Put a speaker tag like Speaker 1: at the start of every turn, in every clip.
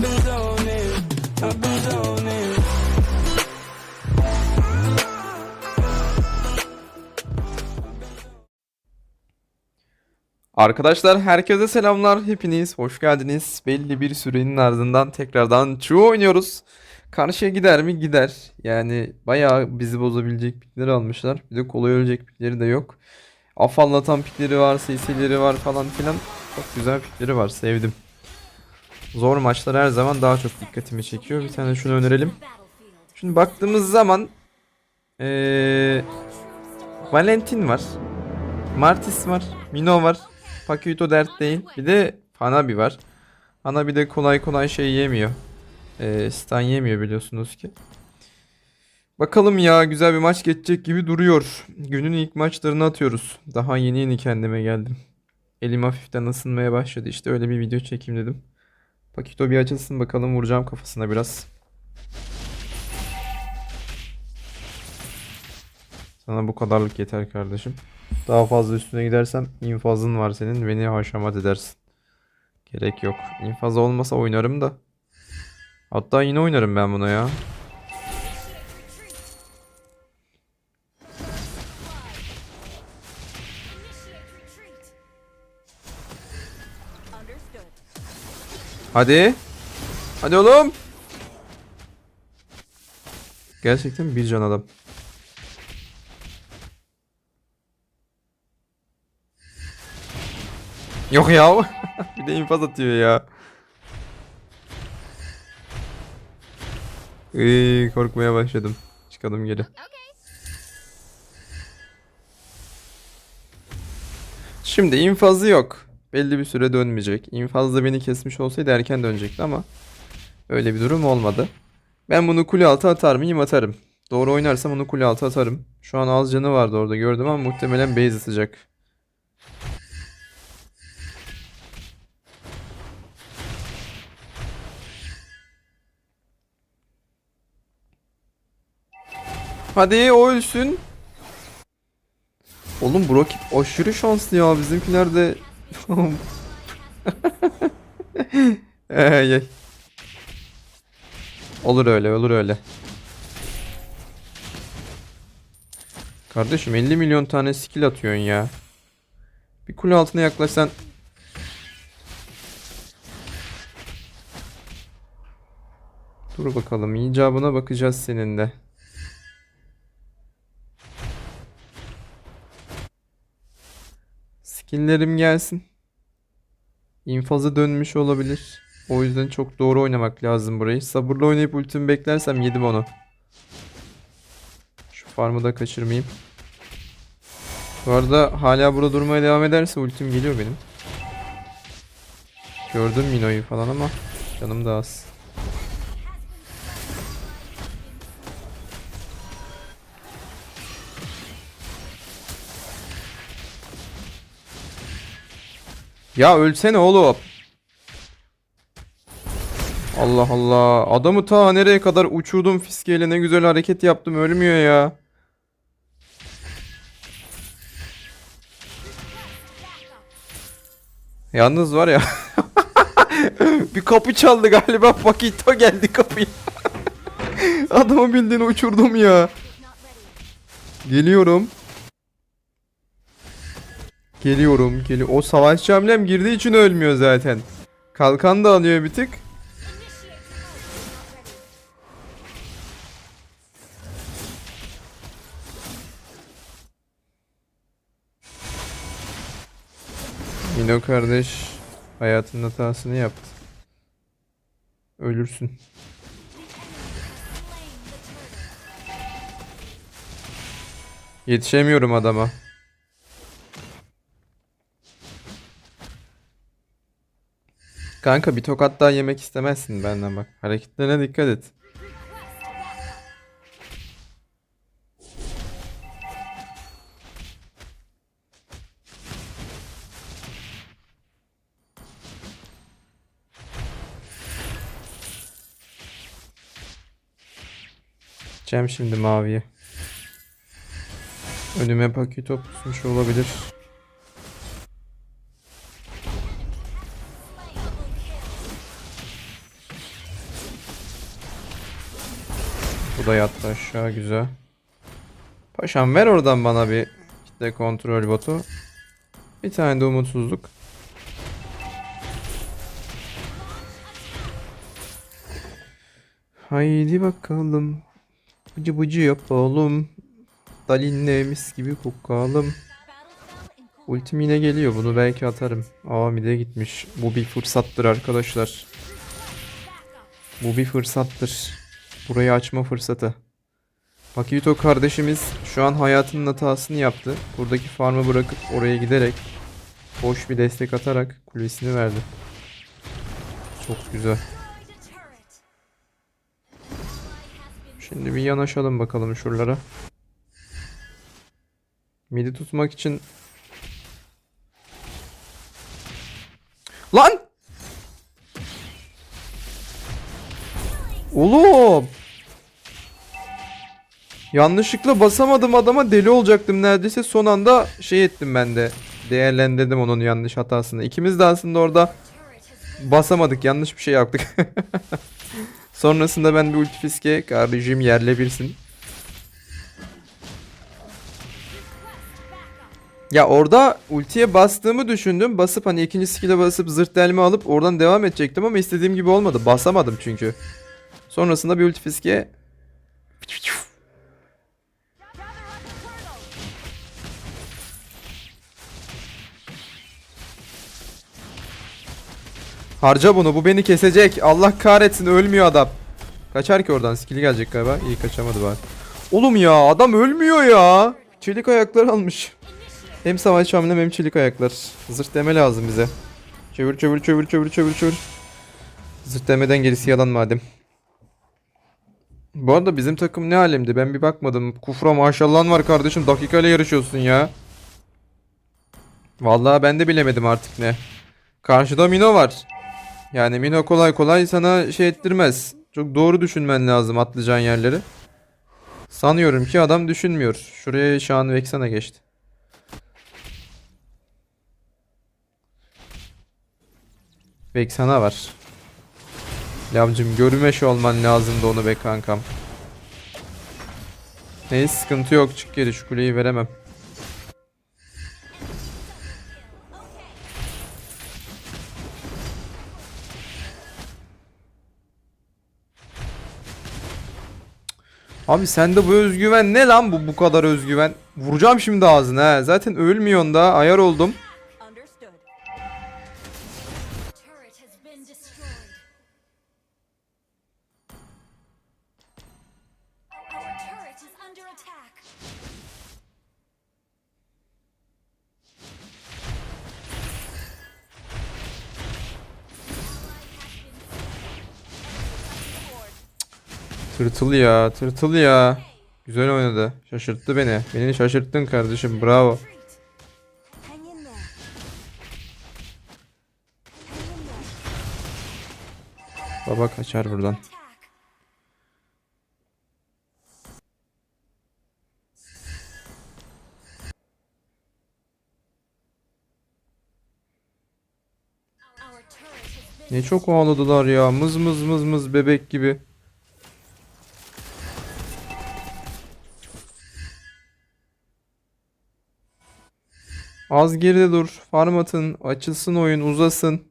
Speaker 1: I've been.
Speaker 2: Arkadaşlar herkese selamlar. Hepiniz hoş geldiniz. Belli bir sürenin ardından tekrardan Chu oynuyoruz. Karşıya gider mi? Gider. Yani bayağı bizi bozabilecek pikleri almışlar. Bir de kolay ölecek pikleri de yok. Afallatan pikleri var, CC'leri var falan filan. Çok güzel pikleri var. Sevdim. Zor maçlar her zaman daha çok dikkatimi çekiyor. Bir tane şunu önerelim. Şimdi baktığımız zaman ee, Valentin var. Martis var. Mino var. Pakuito dert değil. Bir de Hanabi var. Hanabi de kolay kolay şey yemiyor. Ee, stun yemiyor biliyorsunuz ki. Bakalım ya güzel bir maç geçecek gibi duruyor. Günün ilk maçlarını atıyoruz. Daha yeni yeni kendime geldim. Elim hafiften ısınmaya başladı. İşte öyle bir video çekeyim dedim. Pakito bir açılsın bakalım vuracağım kafasına biraz. Sana bu kadarlık yeter kardeşim. Daha fazla üstüne gidersem infazın var senin beni haşamat edersin. Gerek yok. İnfaz olmasa oynarım da. Hatta yine oynarım ben buna ya. Hadi. Hadi oğlum. Gerçekten bir can adam. Yok ya. bir de infaz atıyor ya. Iy, korkmaya başladım. Çıkalım geri. Şimdi infazı yok. Belli bir süre dönmeyecek. İnfazda beni kesmiş olsaydı erken dönecekti ama öyle bir durum olmadı. Ben bunu kule altı atar mıyım? Atarım. Doğru oynarsam onu kule altı atarım. Şu an az canı vardı orada gördüm ama muhtemelen base atacak. Hadi o ölsün. Oğlum bu rakip aşırı şanslı ya. Bizimkiler de... Ey, ey. Olur öyle olur öyle. Kardeşim 50 milyon tane skill atıyorsun ya. Bir kule altına yaklaşsan. Dur bakalım icabına bakacağız senin de. Skill'lerim gelsin. İnfazı dönmüş olabilir. O yüzden çok doğru oynamak lazım burayı. Sabırlı oynayıp ultimi beklersem yedim onu. Şu farmı da kaçırmayayım. Bu arada hala burada durmaya devam ederse ultim geliyor benim. Gördüm Mino'yu falan ama canım da az. Ya ölsene oğlum. Allah Allah. Adamı ta nereye kadar uçurdum fiskeyle ne güzel hareket yaptım ölmüyor ya. Yalnız var ya. bir kapı çaldı galiba. Pakito geldi kapıyı. Adamı bildiğini uçurdum ya. Geliyorum. Geliyorum. Geli o savaşçı hamlem girdiği için ölmüyor zaten. Kalkan da alıyor bir tık. Mino kardeş hayatının hatasını yaptı. Ölürsün. Yetişemiyorum adama. Kanka bir tokat daha yemek istemezsin benden bak. Hareketlerine dikkat et. Cem şimdi maviye. Önüme paketi pusmuş olabilir. Da yattı aşağı güzel. Paşam ver oradan bana bir kitle kontrol botu. Bir tane de umutsuzluk. Haydi bakalım. Bıcı bıcı yapalım. Dalinle mis gibi kokalım. Ultim yine geliyor. Bunu belki atarım. Aa mide gitmiş. Bu bir fırsattır arkadaşlar. Bu bir fırsattır. Burayı açma fırsatı. Akito kardeşimiz şu an hayatının hatasını yaptı. Buradaki farmı bırakıp oraya giderek boş bir destek atarak kulesini verdi. Çok güzel. Şimdi bir yanaşalım bakalım şuralara. Midi tutmak için Lan! Oğlum! Yanlışlıkla basamadım adama deli olacaktım neredeyse son anda şey ettim ben de. Değerlendirdim onun yanlış hatasını. İkimiz de aslında orada basamadık yanlış bir şey yaptık. Sonrasında ben bir ulti fiske kardeşim yerle birsin. Ya orada ultiye bastığımı düşündüm. Basıp hani ikinci skill'e basıp zırt delme alıp oradan devam edecektim ama istediğim gibi olmadı. Basamadım çünkü. Sonrasında bir ulti fiske Harca bunu. Bu beni kesecek. Allah kahretsin ölmüyor adam. Kaçar ki oradan. Skill'i gelecek galiba. İyi kaçamadı bari. Oğlum ya adam ölmüyor ya. Çelik ayaklar almış. Hem savaş hamlem hem çelik ayaklar. Zırt deme lazım bize. Çevir çevir çevir çevir çevir çevir. Zırt demeden gerisi yalan madem. Bu arada bizim takım ne alemdi ben bir bakmadım. Kufra maşallahın var kardeşim dakikayla yarışıyorsun ya. Vallahi ben de bilemedim artık ne. Karşıda Mino var. Yani Mino kolay kolay sana şey ettirmez. Çok doğru düşünmen lazım atlayacağın yerleri. Sanıyorum ki adam düşünmüyor. Şuraya Şahan Vexana geçti. Vexana var. Lavcım görmeş olman lazımdı onu be kankam. Neyse sıkıntı yok çık geri şu kuleyi veremem. Abi sende bu özgüven ne lan bu bu kadar özgüven? Vuracağım şimdi ağzına he. Zaten ölmüyorsun da ayar oldum.
Speaker 3: Attack.
Speaker 2: Tırtıl ya, tırtıl ya. Güzel oynadı. Şaşırttı beni. Beni şaşırttın kardeşim. Bravo. Baba kaçar buradan.
Speaker 3: Attack. Our turret has been
Speaker 2: Ne çok ağladılar ya. Mız mız mız mız bebek gibi. Az geride dur. Farm atın. Açılsın oyun. Uzasın.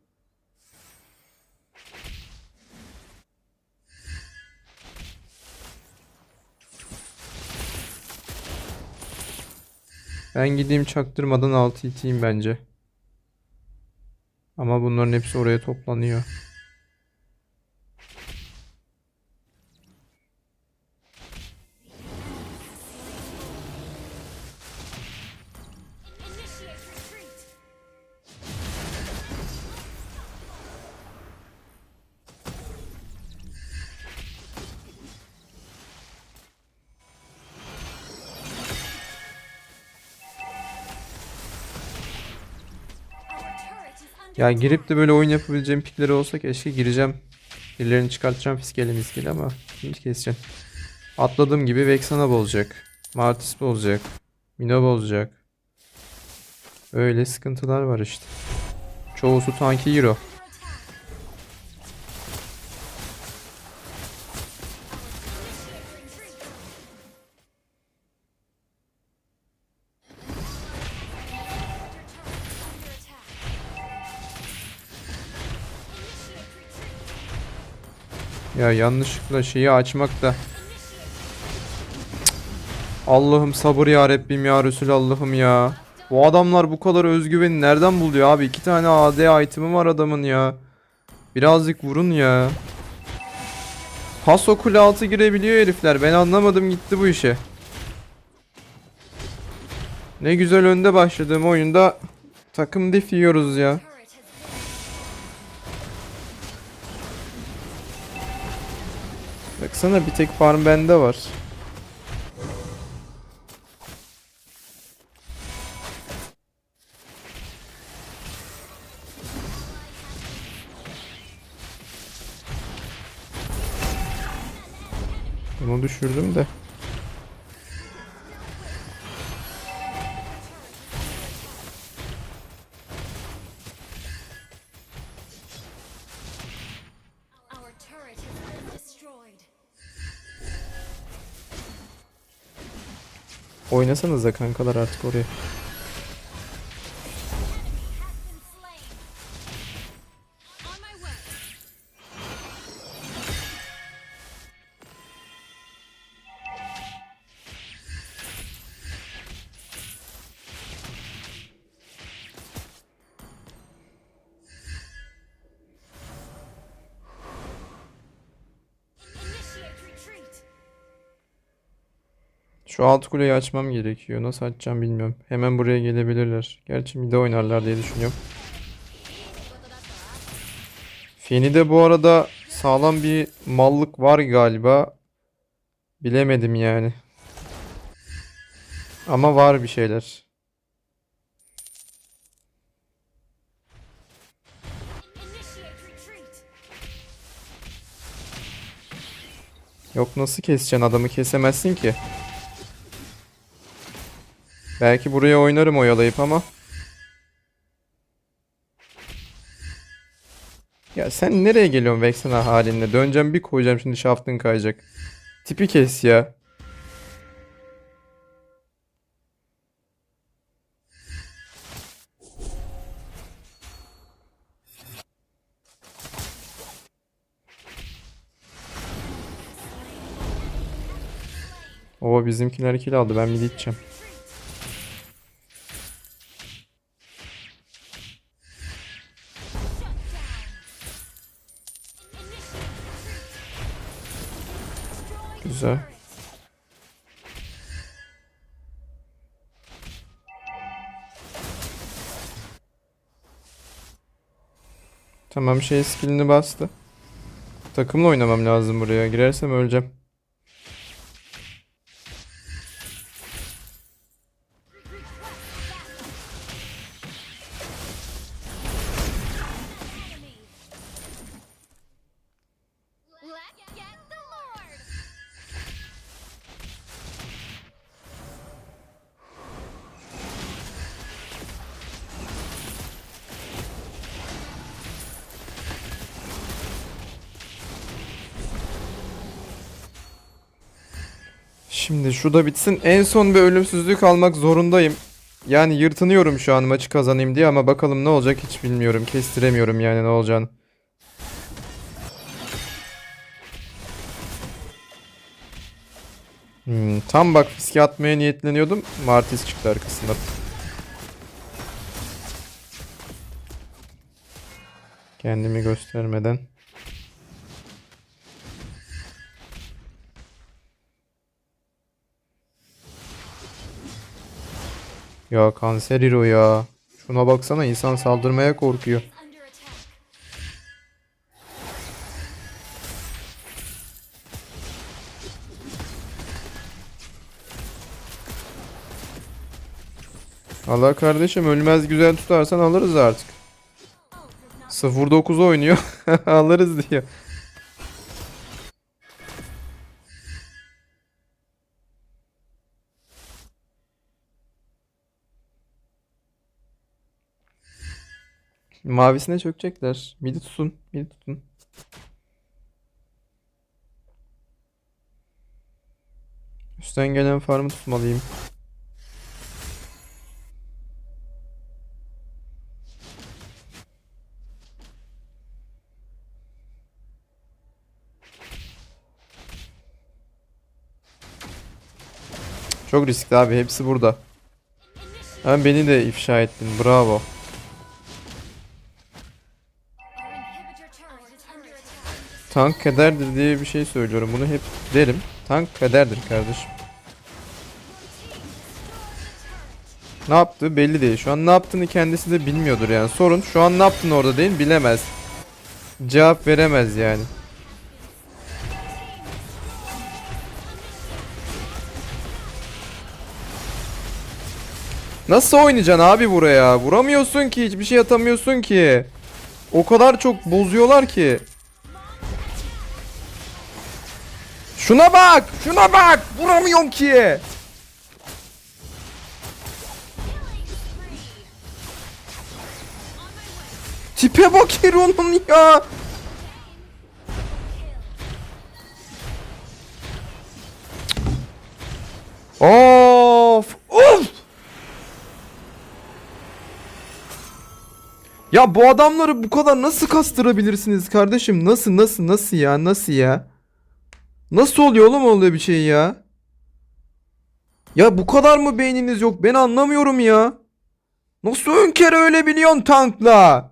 Speaker 2: Ben gideyim çaktırmadan altı iteyim bence. Ama bunların hepsi oraya toplanıyor. Ya girip de böyle oyun yapabileceğim pikleri olsa keşke gireceğim. Birilerini çıkartacağım fiskeli miskeli ama şimdi keseceğim. Atladığım gibi Vexana olacak. Martis olacak. Minov olacak. Öyle sıkıntılar var işte. Çoğusu tanki hero. Ya yanlışlıkla şeyi açmak da. Allah'ım sabır ya Rabbim ya Resul Allah'ım ya. Bu adamlar bu kadar özgüveni nereden buluyor abi? İki tane AD item'i var adamın ya. Birazcık vurun ya. Paso kule altı girebiliyor herifler. Ben anlamadım gitti bu işe. Ne güzel önde başladığım oyunda takım dif yiyoruz ya. Baksana bir tek farm bende var. Bunu düşürdüm de. Oynasanıza kankalar artık oraya. Şu alt kuleyi açmam gerekiyor. Nasıl açacağım bilmiyorum. Hemen buraya gelebilirler. Gerçi mide oynarlar diye düşünüyorum. Feni bu arada sağlam bir mallık var galiba. Bilemedim yani. Ama var bir şeyler. Yok nasıl keseceksin adamı kesemezsin ki. Belki buraya oynarım oyalayıp ama. Ya sen nereye geliyorsun Vexena halinle? Döneceğim bir koyacağım şimdi şaftın kayacak. Tipi kes ya. O bizimkiler kill aldı ben bir gideceğim. Tamam şey skillini bastı. Takımla oynamam lazım buraya. Girersem öleceğim. Şimdi şu da bitsin. En son bir ölümsüzlük almak zorundayım. Yani yırtınıyorum şu an maçı kazanayım diye ama bakalım ne olacak hiç bilmiyorum. Kestiremiyorum yani ne olacağını. Hmm, tam bak fiske atmaya niyetleniyordum. Martis çıktı arkasından. Kendimi göstermeden. Ya kanser hero ya. Şuna baksana insan saldırmaya korkuyor. Allah kardeşim ölmez güzel tutarsan alırız artık.
Speaker 3: Ult does not
Speaker 2: 0-9 oynuyor. alırız diyor. Mavisine çökecekler. Midi tutun. Midi tutun. Üstten gelen farmı tutmalıyım. Çok riskli abi. Hepsi burada. Hem beni de ifşa ettin. Bravo. Tank kaderdir diye bir şey söylüyorum. Bunu hep derim. Tank kaderdir kardeşim. Ne yaptığı belli değil. Şu an ne yaptığını kendisi de bilmiyordur yani. Sorun şu an ne yaptığını orada değil bilemez. Cevap veremez yani. Nasıl oynayacaksın abi buraya? Vuramıyorsun ki hiçbir şey atamıyorsun ki. O kadar çok bozuyorlar ki. Şuna bak! Şuna bak! Vuramıyorum ki! Tipe bak Hero'nun ya! Of! Of! Ya bu adamları bu kadar nasıl kastırabilirsiniz kardeşim? Nasıl nasıl nasıl ya? Nasıl ya? Nasıl oluyor oğlum öyle bir şey ya? Ya bu kadar mı beyniniz yok? Ben anlamıyorum ya. Nasıl ön kere öyle biliyorsun tankla?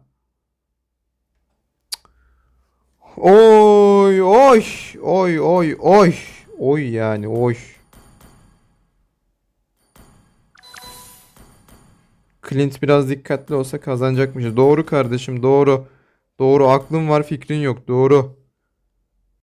Speaker 2: Oy oy oy oy oy oy yani oy. Clint biraz dikkatli olsa kazanacakmış. Doğru kardeşim doğru. Doğru aklın var fikrin yok doğru.